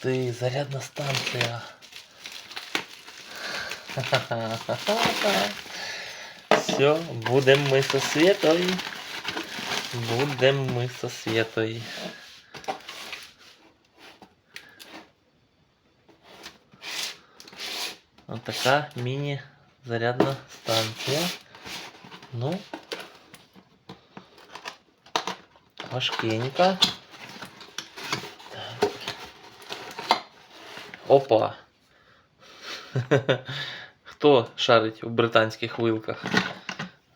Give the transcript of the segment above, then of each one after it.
ты, зарядна станція. Все, будемо ми со Світою. Будемо ми со Світою. Ось така міні-зарядна станція. Ну, важкенька. Опа. Хто шарить у британських вилках?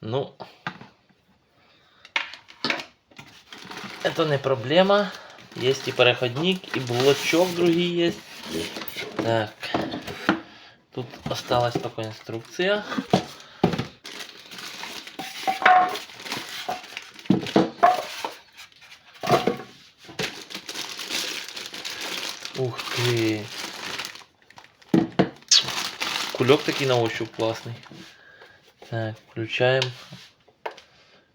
Ну, это не проблема. Есть и переходник, и блочок другие есть. Так. Тут осталась только инструкция. Ух ты. Кулек такой на ощупь классный. Так, включаем.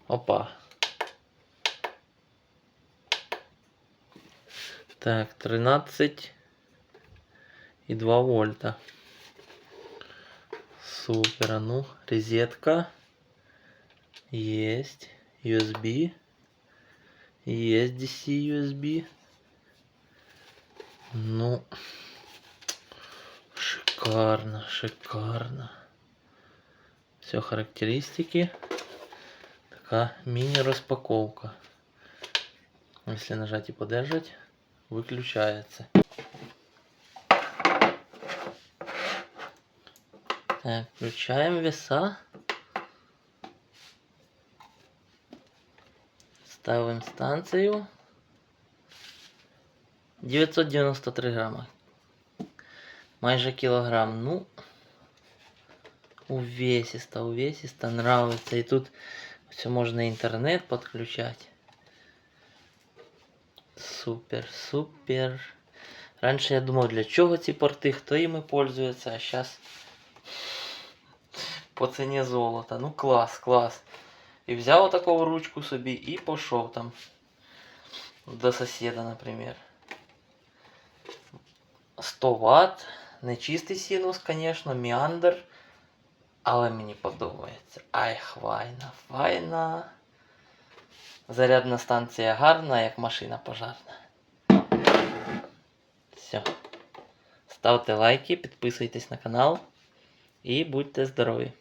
Опа. Так, 13 и 2 вольта. Супер, а ну, розетка. Есть. USB. Есть DC USB. Ну, шикарно, шикарно. Все характеристики. Такая мини-распаковка. Если нажать и подержать, выключается. Так, включаем веса. Ставим станцию. 993 грама Майже кілограм. Ну, увесисто, увесисто, нравится. И тут все можно интернет подключать. Супер, супер. Раньше я думал, для чого ці порти, хто іми пользується, а зараз по ціні золота. Ну клас, клас. І взяв таку ручку собі і пішов там до сусіда, наприклад. 100 Вт. Не чистий синус, звісно, міандр. Але мені подобається. Ай, хвайна, файна. Зарядна станція гарна, як машина пожарна. Все. Ставте лайки, підписуйтесь на канал і будьте здорові!